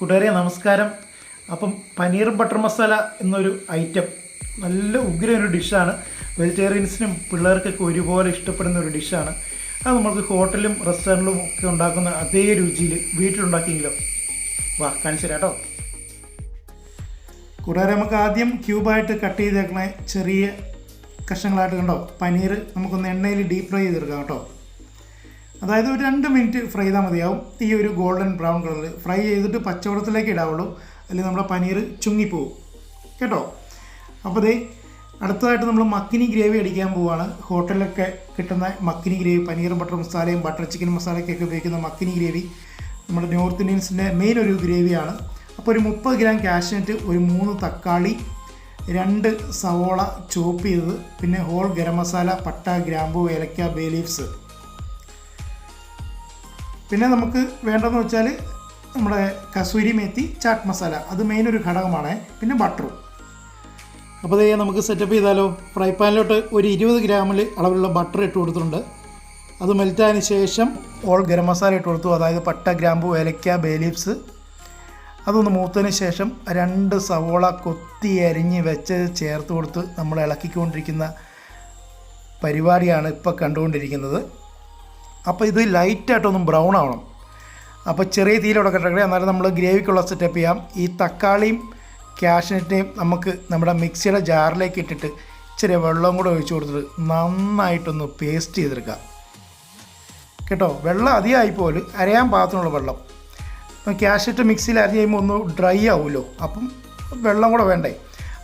കൂട്ടുകാരെ നമസ്കാരം. അപ്പം പനീർ ബട്ടർ മസാല എന്നൊരു ഐറ്റം നല്ല ഉഗ്ര ഒരു ഡിഷാണ് വെജിറ്റേറിയൻസിനും പിള്ളേർക്കൊക്കെ ഒരുപോലെ ഇഷ്ടപ്പെടുന്ന ഒരു ഡിഷാണ് അത് നമുക്ക് ഹോട്ടലും റെസ്റ്റോറന്റിലും ഒക്കെ ഉണ്ടാക്കുന്ന അതേ രുചിയിൽ വീട്ടിലുണ്ടാക്കിയെങ്കിലോ? വാ കാണിച്ചു കേട്ടോ. കൂട്ടുകാരെ നമുക്ക് ആദ്യം ക്യൂബായിട്ട് കട്ട് ചെയ്തേക്കണ ചെറിയ കഷ്ണങ്ങളായിട്ട് കണ്ടോ? പനീർ നമുക്കൊന്ന് എണ്ണയിൽ ഡീപ് ഫ്രൈ ചെയ്തെടുക്കാം കേട്ടോ. അതായത് ഒരു രണ്ട് മിനിറ്റ് ഫ്രൈ ചെയ്താൽ മതിയാവും. ഈ ഒരു ഗോൾഡൻ ബ്രൗൺ കളറിൽ ഫ്രൈ ചെയ്തിട്ട് പച്ചവെള്ളത്തിലേക്ക് ഇടാവുള്ളൂ. അല്ലെങ്കിൽ നമ്മുടെ പനീർ ചുങ്ങിപ്പോവും. കേട്ടോ? അപ്പോൾ ദേ അടുത്തതായിട്ട് നമ്മൾ മക്കിനി ഗ്രേവി അടിക്കാൻ പോവുകയാണ് ഹോട്ടലിലൊക്കെ കിട്ടുന്ന മക്കിനി ഗ്രേവി പനീർ ബട്ടർ മസാലയും ബട്ടർ ചിക്കൻ മസാലയൊക്കെ ഉപയോഗിക്കുന്ന മക്കിനി ഗ്രേവി. നമ്മുടെ നോർത്ത് ഇന്ത്യൻസിന്റെ മെയിൻ ഒരു ഗ്രേവിയാണ്. അപ്പോൾ ഒരു മുപ്പത് ഗ്രാം കാഷ്നട്ട് ഒരു മൂന്ന് തക്കാളി രണ്ട് സവോള ചോപ്പ് ചെയ്തത്. പിന്നെ ഹോൾ ഗരം മസാല പട്ട ഗ്രാമ്പു ഏലക്ക ബേ ലീവ്സ് പിന്നെ നമുക്ക് വേണ്ടതെന്ന് വെച്ചാൽ നമ്മുടെ കസൂരി മേത്തി ചാട്ട് മസാല. അത് മെയിൻ ഒരു ഘടകമാണ്. പിന്നെ ബട്ടറും അപ്പോൾ ഇതേ നമുക്ക് സെറ്റപ്പ് ചെയ്താലോ? ഫ്രൈ പാനിലോട്ട് ഒരു ഇരുപത് ഗ്രാമിൽ അളവിലുള്ള ബട്ടർ ഇട്ട് കൊടുത്തിട്ടുണ്ട്. അത് മെൽറ്റായതിന് ശേഷം ഓൾ ഗരം മസാല ഇട്ട് കൊടുത്തു. അതായത് പട്ട ഗ്രാമ്പു ഏലക്ക ബേ ലീവ്സ് അതൊന്ന് മൂത്തതിന് ശേഷം രണ്ട് സവോള കൊത്തി അരിഞ്ഞ് വെച്ച് ചേർത്ത് കൊടുത്ത് നമ്മൾ ഇളക്കിക്കൊണ്ടിരിക്കുന്ന പരിപാടിയാണ് ഇപ്പോൾ കണ്ടുകൊണ്ടിരിക്കുന്നത്. അപ്പോൾ ഇത് ലൈറ്റായിട്ടൊന്നും ബ്രൗൺ ആവണം. അപ്പോൾ ചെറിയ തീയിലൂടെ കിട്ടട്ടെ എന്നാലും നമ്മൾ ഗ്രേവിക്കുള്ള സെറ്റപ്പ് ചെയ്യാം. ഈ തക്കാളിയും ക്യാഷ്നെറ്റിനെയും നമുക്ക് നമ്മുടെ മിക്സിയുടെ ജാറിലേക്ക് ഇട്ടിട്ട് ഇച്ചിരി വെള്ളം കൂടെ ഒഴിച്ചു കൊടുത്തിട്ട് നന്നായിട്ടൊന്ന് പേസ്റ്റ് ചെയ്തെടുക്കാം കേട്ടോ? വെള്ളം അധികമായി പോലും അരയാൻ പാകത്തിനുള്ള വെള്ളം. ഇപ്പം ക്യാഷറ്റ് മിക്സിയിൽ അരഞ്ഞ് കഴിയുമ്പോൾ ഒന്ന് ഡ്രൈ ആവുമല്ലോ. അപ്പം വെള്ളം കൂടെ വേണ്ടേ?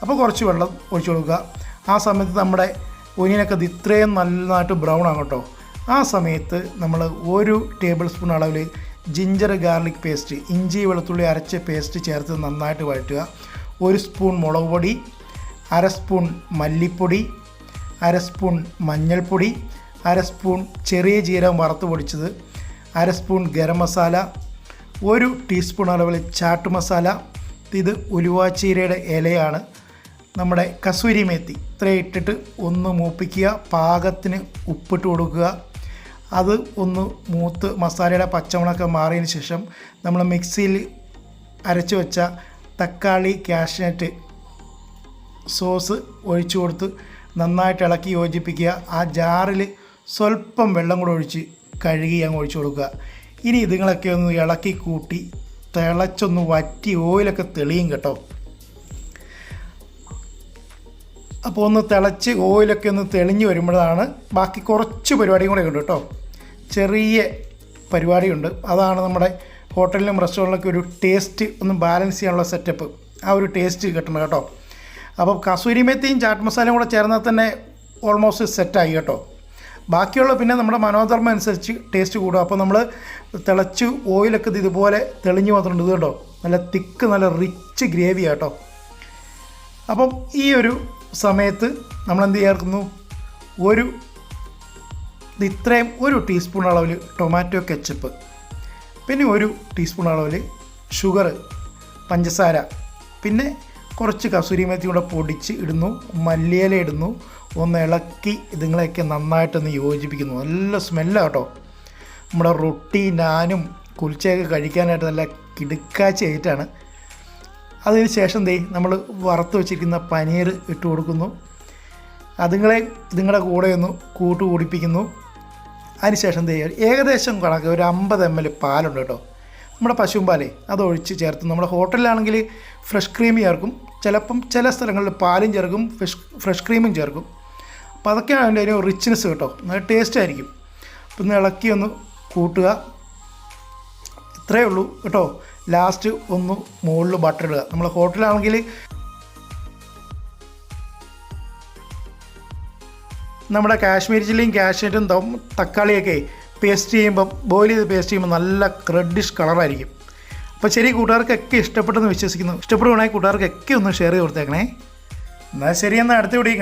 അപ്പോൾ കുറച്ച് വെള്ളം ഒഴിച്ചു കൊടുക്കുക. ആ സമയത്ത് നമ്മുടെ ഒനിയനൊക്കെ ഇത് ഇത്രയും നന്നായിട്ട് ബ്രൗൺ ആകട്ടോ കേട്ടോ. ആ സമയത്ത് നമ്മൾ ഒരു ടേബിൾ സ്പൂൺ അളവിൽ ജിഞ്ചർ ഗാർലിക് പേസ്റ്റ് ഇഞ്ചി വെളുത്തുള്ളി അരച്ച പേസ്റ്റ് ചേർത്ത് നന്നായിട്ട് വഴറ്റുക. ഒരു സ്പൂൺ മുളക് പൊടി അര സ്പൂൺ മല്ലിപ്പൊടി അര സ്പൂൺ മഞ്ഞൾപ്പൊടി അര സ്പൂൺ ചെറിയ ജീരകം വറുത്ത് പൊടിച്ചത് അര സ്പൂൺ ഗരം മസാല ഒരു ടീസ്പൂൺ അളവിൽ ചാട്ട് മസാല ഇത് ഉലുവാച്ചീരയുടെ ഇലയാണ്. നമ്മുടെ കസൂരി മേത്തി ഇത്ര ഇട്ടിട്ട് ഒന്ന് മൂപ്പിക്കുക പാകത്തിന് ഉപ്പിട്ട് കൊടുക്കുക. അത് ഒന്ന് മൂത്ത് മസാലയുടെ പച്ചമുളകൊക്കെ മാറിയതിന് ശേഷം നമ്മൾ മിക്സിയിൽ അരച്ച് വെച്ച തക്കാളി കാഷ്നട്ട് സോസ് ഒഴിച്ചു കൊടുത്ത് നന്നായിട്ട് ഇളക്കി യോജിപ്പിക്കുക. ആ ജാറിൽ സ്വല്പം വെള്ളം കൂടെ ഒഴിച്ച് കഴുകി അങ്ങ് ഒഴിച്ചു കൊടുക്കുക. ഇനി ഇതുങ്ങളൊക്കെ ഒന്ന് ഇളക്കി കൂട്ടി തിളച്ചൊന്ന് വറ്റി ഓയിലൊക്കെ തെളിയും കേട്ടോ. അപ്പോൾ ഒന്ന് തിളച്ച് ഓയിലൊക്കെ ഒന്ന് തെളിഞ്ഞ് വരുമ്പോഴാണ് ബാക്കി കുറച്ച് പരിപാടിയും കൂടെ ഉണ്ട് കേട്ടോ. ചെറിയ പരിപാടിയുണ്ട്. അതാണ് നമ്മുടെ ഹോട്ടലിലും റെസ്റ്റോറന്റിലൊക്കെ ഒരു ടേസ്റ്റ് ഒന്ന് ബാലൻസ് ചെയ്യാനുള്ള സെറ്റപ്പ്. ആ ഒരു ടേസ്റ്റ് കിട്ടണം കേട്ടോ. അപ്പോൾ കസൂരി മെത്തിയും ചാട്ട് മസാലയും കൂടെ ചേർന്നാൽ തന്നെ ഓൾമോസ്റ്റ് സെറ്റായി കേട്ടോ. ബാക്കിയുള്ള പിന്നെ നമ്മുടെ മനോധർമ്മം അനുസരിച്ച് ടേസ്റ്റ് കൂടും. അപ്പോൾ നമ്മൾ തിളച്ച് ഓയിലൊക്കെ ഇത് ഇതുപോലെ തെളിഞ്ഞ് മാത്രമുണ്ട് ഇത് കേട്ടോ. നല്ല തിക്ക് നല്ല റിച്ച് ഗ്രേവി കേട്ടോ. അപ്പം ഈ ഒരു സമയത്ത് നമ്മൾ എന്ത് ചേർക്കുന്നു ഒരു ഇത് ഇത്രയും ഒരു ടീസ്പൂൺ അളവിൽ ടൊമാറ്റോ കെച്ചപ്പ് പിന്നെ ഒരു ടീസ്പൂൺ അളവിൽ ഷുഗർ പഞ്ചസാര പിന്നെ കുറച്ച് കസൂരി മേത്തി കൂടെ പൊടിച്ച് ഇടുന്നു മല്ലിയില ഇടുന്നു ഒന്ന് ഇളക്കി ഇതുങ്ങളെയൊക്കെ നന്നായിട്ടൊന്ന് യോജിപ്പിക്കുന്നു. നല്ല സ്മെല്ലാണ് കേട്ടോ. നമ്മുടെ റൊട്ടി നാനും കുൽച്ചയൊക്കെ കഴിക്കാനായിട്ട് നല്ല കിടുക്കാച്ച ആയിട്ടാണ് അതിന് ശേഷം ദേ നമ്മൾ വറുത്ത് വെച്ചിരിക്കുന്ന പനീർ ഇട്ട് കൊടുക്കുന്നു. അതുങ്ങളെ ഇതുങ്ങളുടെ കൂടെ ഒന്ന് കൂട്ട് കൂടിപ്പിക്കുന്നു. അതിനുശേഷം ദേ ഏകദേശം കണക്ക് ഒരു അമ്പത് എം എൽ പാലുണ്ട് കേട്ടോ. നമ്മുടെ പശുമ്പാലേ അതൊഴിച്ച് ചേർത്ത് നമ്മുടെ ഹോട്ടലിലാണെങ്കിൽ ഫ്രഷ് ക്രീം ചേർക്കും. ചിലപ്പം ചില സ്ഥലങ്ങളിൽ പാലും ചേർക്കും ഫ്രഷ് ഫ്രഷ് ക്രീമും ചേർക്കും. അപ്പോൾ അതൊക്കെയാണ് അതിന്റെ ഒരു റിച്ച്നെസ് കേട്ടോ. നല്ല ടേസ്റ്റ് ആയിരിക്കും. അപ്പം ഇളക്കി ഒന്ന് കൂട്ടുക. ഇത്രയേ ഉള്ളൂ കേട്ടോ. ലാസ്റ്റ് ഒന്ന് മുകളിൽ ബട്ടർ ഇടുക. നമ്മൾ ഹോട്ടലാണെങ്കിൽ നമ്മുടെ കാശ്മീർ ചില്ലിയും കാശ്മീരും തക്കാളിയൊക്കെ പേസ്റ്റ് ചെയ്യുമ്പം ബോയിൽ ചെയ്ത് പേസ്റ്റ് ചെയ്യുമ്പോൾ നല്ല റെഡിഷ് കളറായിരിക്കും അപ്പോൾ ശരി കൂട്ടുകാർക്കൊക്കെ ഇഷ്ടപ്പെട്ടെന്ന് വിശ്വസിക്കുന്നു. ഇഷ്ടപ്പെടുകയാണെങ്കിൽ കൂട്ടുകാർക്കൊക്കെ ഒന്ന് ഷെയർ ചെയ്ത് കൊടുത്തേക്കണേ. എന്നാൽ ശരി എന്നാൽ അടുത്ത വീഡിയോ